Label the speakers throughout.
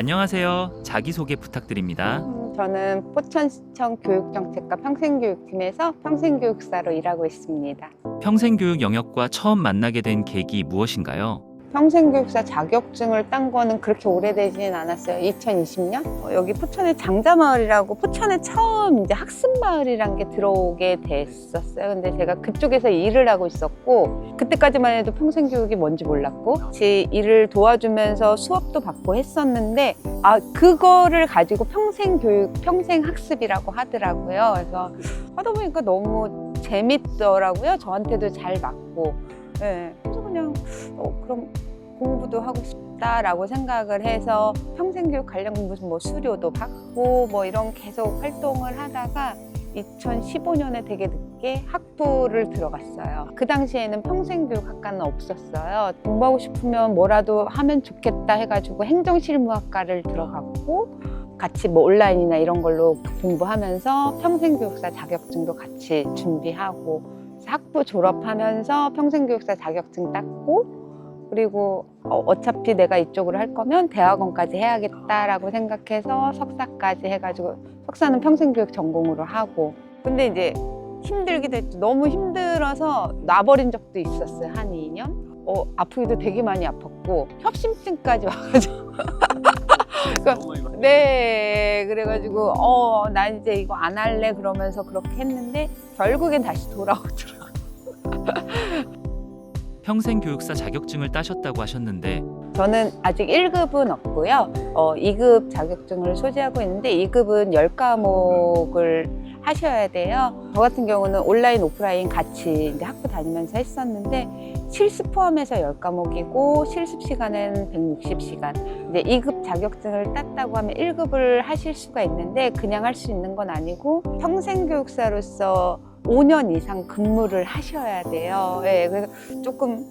Speaker 1: 안녕하세요. 자기소개 부탁드립니다.
Speaker 2: 음, 저는 포천시청 교육정책과 평생교육팀에서 평생교육사로 일하고 있습니다.
Speaker 1: 평생교육 영역과 처음 만나게 된 계기 무엇인가요?
Speaker 2: 평생교육사 자격증을 딴 거는 그렇게 오래되지는 않았어요. 2020년? 어, 여기 포천의 장자마을이라고 포천에 처음 이제 학습마을이란 게 들어오게 됐었어요. 근데 제가 그쪽에서 일을 하고 있었고, 그때까지만 해도 평생교육이 뭔지 몰랐고, 제 일을 도와주면서 수업도 받고 했었는데, 아, 그거를 가지고 평생교육, 평생학습이라고 하더라고요. 그래서 하다 보니까 너무 재밌더라고요. 저한테도 잘 맞고. 예. 그래서 그냥 어, 그럼 공부도 하고 싶다라고 생각을 해서 평생교육 관련 무슨 뭐 수료도 받고 뭐 이런 계속 활동을 하다가 2015년에 되게 늦게 학부를 들어갔어요. 그 당시에는 평생교육학과는 없었어요. 공부하고 싶으면 뭐라도 하면 좋겠다 해가지고 행정실무학과를 들어갔고 같이 뭐 온라인이나 이런 걸로 공부하면서 평생교육사 자격증도 같이 준비하고 학부 졸업하면서 평생교육사 자격증 땄고 그리고 어, 어차피 내가 이쪽으로 할 거면 대학원까지 해야겠다라고 생각해서 석사까지 해가지고 석사는 평생교육 전공으로 하고. 근데 이제 힘들기도 했죠 너무 힘들어서 놔버린 적도 있었어요 한 2년. 어, 아프기도 되게 많이 아팠고 협심증까지 와가지고. 그러니까 네, 그래가지고 어, 나 이제 이거 안 할래 그러면서 그렇게 했는데 결국엔 다시 돌아오더라고.
Speaker 1: 평생교육사 자격증을 따셨다고 하셨는데
Speaker 2: 저는 아직 1급은 없고요. 어, 2급 자격증을 소지하고 있는데 2급은 10과목을 하셔야 돼요. 저 같은 경우는 온라인, 오프라인 같이 이제 학부 다니면서 했었는데 실습 포함해서 10과목이고 실습 시간은 160시간. 이제 2급 자격증을 땄다고 하면 1급을 하실 수가 있는데 그냥 할 수 있는 건 아니고 평생교육사로서 5년 이상 근무를 하셔야 돼요. 예, 그래서 조금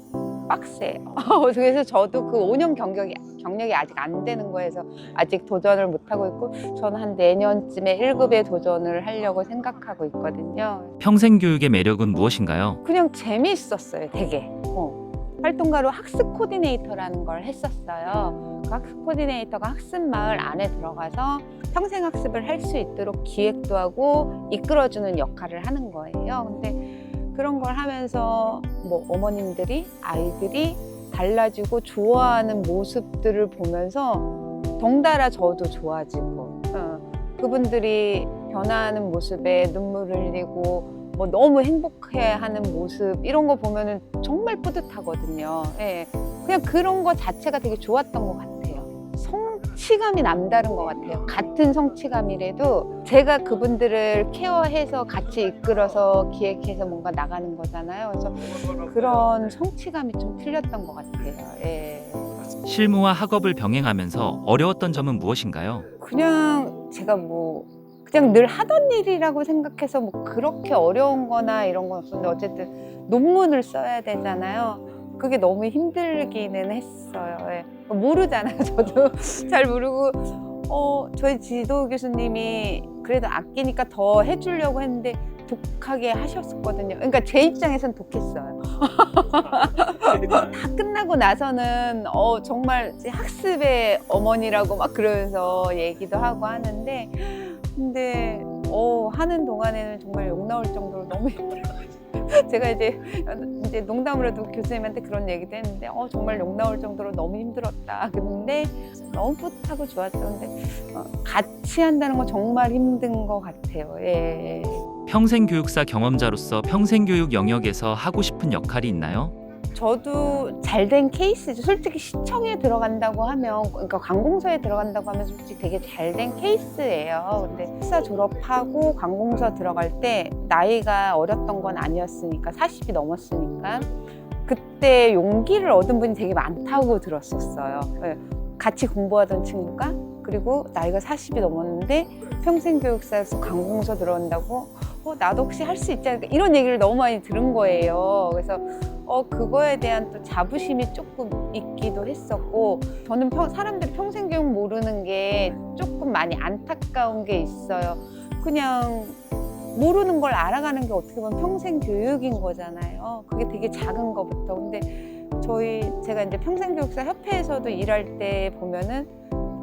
Speaker 2: 빡세요. 그래서 저도 그 5년 경력이, 경력이 아직 안 되는 거에서 아직 도전을 못하고 있고 저는 한 내년쯤에 1급에 도전을 하려고 생각하고 있거든요.
Speaker 1: 평생 교육의 매력은 무엇인가요?
Speaker 2: 그냥 재미있었어요, 되게. 어. 활동가로 학습 코디네이터라는 걸 했었어요. 그 학습 코디네이터가 학습 마을 안에 들어가서 평생 학습을 할 수 있도록 기획도 하고 이끌어주는 역할을 하는 거예요. 근데 그런 걸 하면서 뭐 어머님들이 아이들이 달라지고 좋아하는 모습들을 보면서 덩달아 저도 좋아지고 어, 그분들이 변화하는 모습에 눈물을 흘리고 뭐 너무 행복해하는 모습 이런 거 보면은 정말 뿌듯하거든요. 예. 그냥 그런 거 자체가 되게 좋았던 것 같아요. 성취감이 남다른 것 같아요. 같은 성취감이라도 제가 그분들을 케어해서 같이 이끌어서 기획해서 뭔가 나가는 거잖아요. 그래서 그런 성취감이 좀 틀렸던 것 같아요. 예.
Speaker 1: 실무와 학업을 병행하면서 어려웠던 점은 무엇인가요?
Speaker 2: 그냥 제가 뭐 그냥 늘 하던 일이라고 생각해서 뭐 그렇게 어려운 거나 이런 건 없었는데 어쨌든 논문을 써야 되잖아요. 그게 너무 힘들기는 했어요. 예. 모르잖아요. 저도 잘 모르고 어 저희 지도 교수님이 그래도 아끼니까 더 해주려고 했는데 독하게 하셨었거든요. 그러니까 제 입장에선 독했어요. 다 끝나고 나서는 어 정말 학습의 어머니라고 막 그러면서 얘기도 하고 하는데 근데 어 하는 동안에는 정말 욕 나올 정도로 너무 힘들어가지고 제가 이제 이제 농담으로도 교수님한테 그런 얘기도 했는데 어 정말 욕 나올 정도로 너무 힘들었다. 근데 너무 뿌듯하고 좋았죠. 근데 어, 같이 한다는 건 정말 힘든 것 같아요. 예.
Speaker 1: 평생교육사 경험자로서 평생교육 영역에서 하고 싶은 역할이 있나요?
Speaker 2: 저도 잘 된 케이스죠. 솔직히 시청에 들어간다고 하면, 그러니까 관공서에 들어간다고 하면 솔직히 되게 잘 된 케이스예요. 근데 학사 졸업하고 관공서 들어갈 때 나이가 어렸던 건 아니었으니까 40이 넘었으니까 그때 용기를 얻은 분이 되게 많다고 들었었어요. 예. 같이 공부하던 친구가 그리고 나이가 40이 넘었는데 평생교육사에서 관공서 들어온다고 어, 나도 혹시 할 수 있지 않을까 이런 얘기를 너무 많이 들은 거예요. 그래서 어, 그거에 대한 또 자부심이 조금 있기도 했었고 저는 평, 사람들이 평생 교육 모르는 게 조금 많이 안타까운 게 있어요. 그냥 모르는 걸 알아가는 게 어떻게 보면 평생 교육인 거잖아요. 그게 되게 작은 거부터. 근데 저희 제가 이제 평생교육사 협회에서도 일할 때 보면은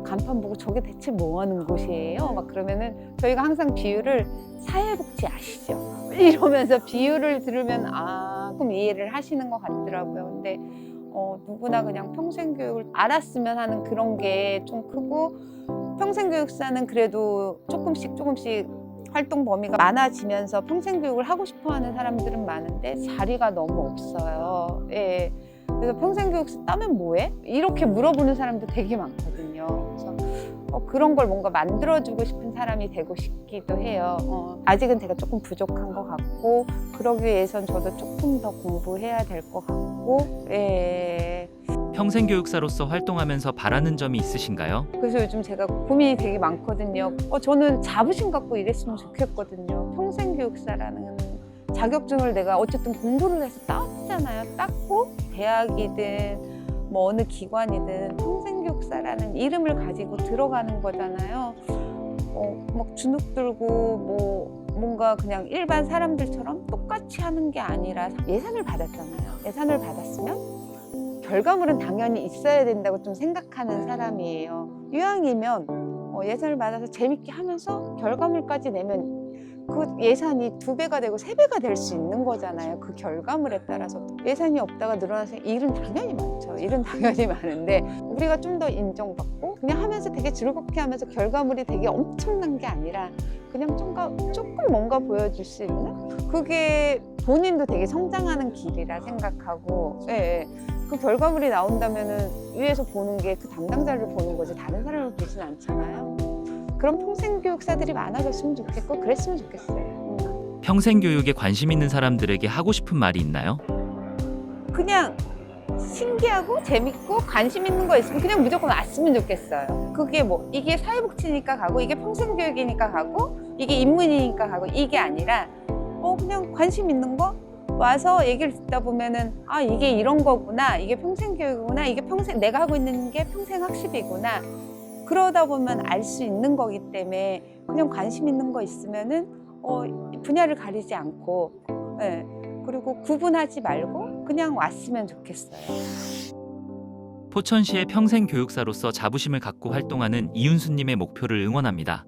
Speaker 2: 간판 보고 저게 대체 뭐 하는 곳이에요? 막 그러면은 저희가 항상 비유를 사회복지 아시죠? 이러면서 비유를 들으면 아, 그럼 이해를 하시는 것 같더라고요. 근데 어, 누구나 그냥 평생교육을 알았으면 하는 그런 게 좀 크고 평생교육사는 그래도 조금씩 조금씩 활동 범위가 많아지면서 평생교육을 하고 싶어하는 사람들은 많은데 자리가 너무 없어요. 예. 그래서 평생교육사 따면 뭐해? 이렇게 물어보는 사람도 되게 많거든요. 그래서 어, 그런 걸 뭔가 만들어주고 싶은 사람이 되고 싶기도 해요. 어, 아직은 제가 조금 부족한 것 같고 그러기 위해선 저도 조금 더 공부해야 될 것 같고 예.
Speaker 1: 평생 교육사로서 활동하면서 바라는 점이 있으신가요?
Speaker 2: 그래서 요즘 제가 고민이 되게 많거든요. 어, 저는 자부심 갖고 일했으면 좋겠거든요. 평생 교육사라는 자격증을 내가 어쨌든 공부를 해서 땄잖아요. 땄고 대학이든 뭐 어느 기관이든 평생 교육사라는 이름을 가지고 들어가는 거잖아요. 어, 막 주눅 들고 뭐 뭔가 그냥 일반 사람들처럼 똑같이 하는 게 아니라 예산을 받았잖아요. 예산을 받았으면 결과물은 당연히 있어야 된다고 좀 생각하는 사람이에요. 유학이면 어, 예산을 받아서 재밌게 하면서 결과물까지 내면 그 예산이 두 배가 되고 세 배가 될 수 있는 거잖아요. 그 결과물에 따라서 예산이 없다가 늘어나서 일은 당연히 많죠. 일은 당연히 많은데 우리가 좀 더 인정받고 그냥 하면서 되게 즐겁게 하면서 결과물이 되게 엄청난 게 아니라 그냥 좀가 조금 뭔가 보여줄 수 있는 그게 본인도 되게 성장하는 길이라 생각하고 예, 예. 그 결과물이 나온다면은 위에서 보는 게 그 담당자를 보는 거지 다른 사람을 보진 않잖아요. 그런 평생교육사들이 많아졌으면 좋겠고 그랬으면 좋겠어요. 음.
Speaker 1: 평생교육에 관심 있는 사람들에게 하고 싶은 말이 있나요?
Speaker 2: 그냥 신기하고 재밌고 관심 있는 거 있으면 그냥 무조건 왔으면 좋겠어요. 그게 뭐 이게 사회복지니까 가고 이게 평생교육이니까 가고 이게 인문이니까 가고 이게 아니라 어 그냥 관심 있는 거 와서 얘기를 듣다 보면은 아 이게 이런 거구나 이게 평생교육이구나 이게 평생 내가 하고 있는 게 평생 학습이구나 그러다 보면 알 수 있는 거기 때문에 그냥 관심 있는 거 있으면은 어 분야를 가리지 않고 예. 그리고 구분하지 말고 그냥 왔으면 좋겠어요.
Speaker 1: 포천시의 평생 교육사로서 자부심을 갖고 활동하는 이윤수님의 목표를 응원합니다.